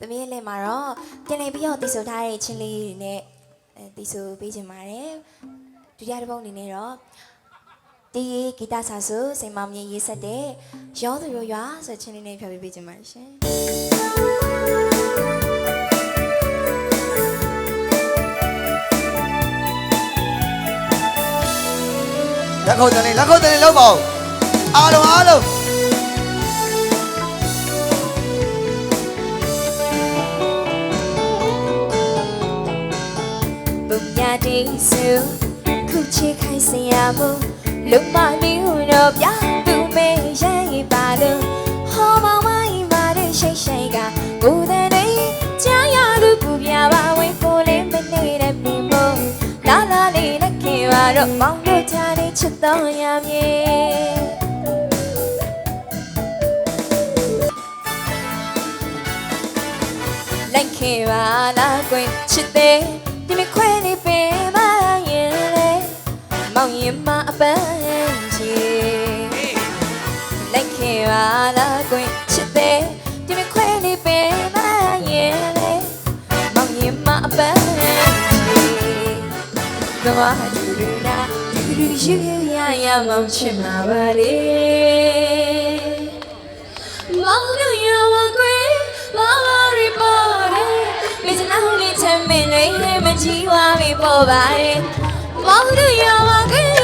သမီးရဲ့လက်မှာတော့ပြန်လည်ပြီးတော့တည်ဆိုထားတဲ့ချင်းလေးတွေနဲ့အဲတည်ဆိုပေးခြင်းပါတယ်ဒုတိယတစ်ပုတ်အနေနဲ့တော့တီးဂီတဆာဆူစိန်မောင်မြင့်ရေးဆက်တဲ့ရောသူရောရွာဆိုတဲ့ချင်းလေးနဲ့ဖျော်ပြပေးခြင်းပါတယ်ရှင်လက်ခုပ်တန်းလေးလက်ခုပ်တန်းလေးလောက်ပါဦးအားလုံးအားလုံး ရားတေးစုခုချေခိုင်စရာမလုံမလေးဟိုတော့ပြသူမေရိုင်းပါလို့ဟောမဝိုင်းပါတဲ့ရှိတ်ရှိတ်ကကိုယ်တဲ့နေကြားရလို့ပူပြပါဝင်ကိုလေးမနေတဲ့ပြီမို့လာလာလေးလက်ခင်ပါတော့မောင်တို့ချာတဲ့ချစ်တော်ရမြေလိုက်ခဲ့ပါလားကွင်ချစ်တဲ့ လားကွင်ချစ်တဲ့ဒီမခွဲနေပင်မရင်လေမောင်ရင်မအပန်းချီသွားဒူဒူနာဒူဒူယူယူရရမောင်ချစ်မှာပါလေမောင်တို့ရဝကွေလာလာရီပေါ်တယ်မင်းနာဦးလေးချမ်းမင်းလေးမကြည့်ဝါမီပေါ်ပါတယ်မောင်တို့ရဝကွေလာ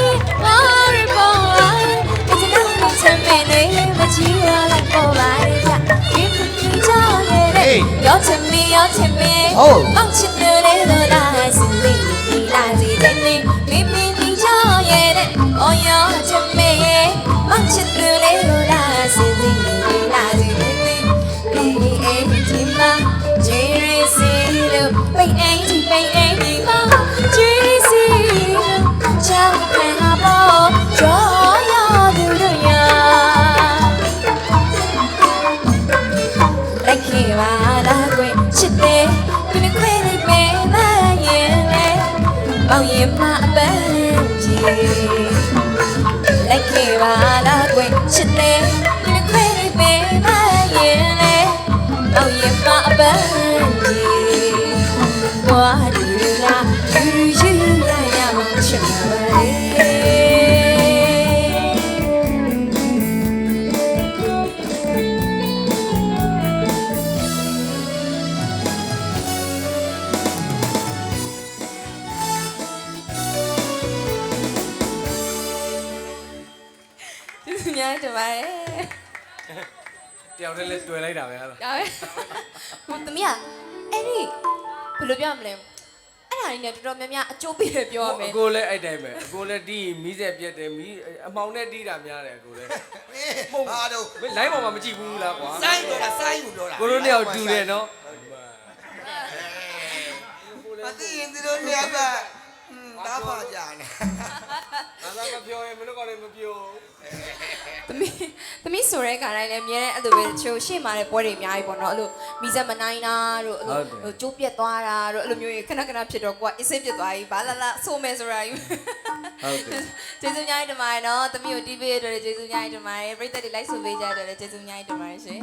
ရဲ့ရောချင်မီရောချင်မီမောင်ချစ်တယ်လေတော့လာစင်လေးဒီလာစီတဲ့နေမိမိဒီကြောင့်ရဲ့အော်ရောချင်မီမောင်ချစ်တယ်လေတော့ ပေါင်ရင်မအပန်းကြီးလိုက်ခဲ့ပါလားကွယ်ချစ်တ ဒီများတပါရဲ့တယောက်တည်းလဲတွေ့လိုက်တာပဲဟာဒါပဲဟိုသမီးကအဲ့ဒီဘယ်လိုပြောမလဲအဲ့ဒါလေးနဲ့တော်တော်များများအကျိုးပေးတယ်ပြောရမယ်အကိုလည်းအဲ့တိုင်းပဲအကိုလည်းတီးမီးဆက်ပြက်တယ်မီးအမောင်နဲ့တီးတာများတယ်အကိုလည်းဟာတော့မင်း line ပေါ်မှာမကြည့်ဘူးလားကွာစိုင်းပြောတာစိုင်းကိုပြောတာကိုတို့နှစ်ယောက်တူတယ်နော်မသိရင်ဒီလိုလျက်ကတားပါကြနေ ငါသာမပြောရင်မင်းတို့ကလည်းမပြောသမီးသမီးဆိုတဲ့ခါတိုင်းလည်းအများနဲ့အဲ့လိုပဲချိုးရှေ့မှာတဲ့ပွဲတွေအများကြီးပေါ့နော်အဲ့လိုမီဇက်မနိုင်တာတို့အဲ့လိုဟိုကျိုးပြက်သွားတာတို့အဲ့လိုမျိုးကြီးခဏခဏဖြစ်တော့ကိုကအစ်စ်ပြက်သွားပြီဘာလာလာဆိုမယ်ဆိုတာကြီးဟုတ်တယ်ကျေးဇူးများကြီးတင်ပါတယ်နော်သမီးကို TV အတွက်လည်းကျေးဇူးများကြီးတင်ပါတယ်ပရိသတ်တွေလိုက်ဆိုပေးကြတဲ့အတွက်လည်းကျေးဇူးများကြီးတင်ပါတယ်ရှင်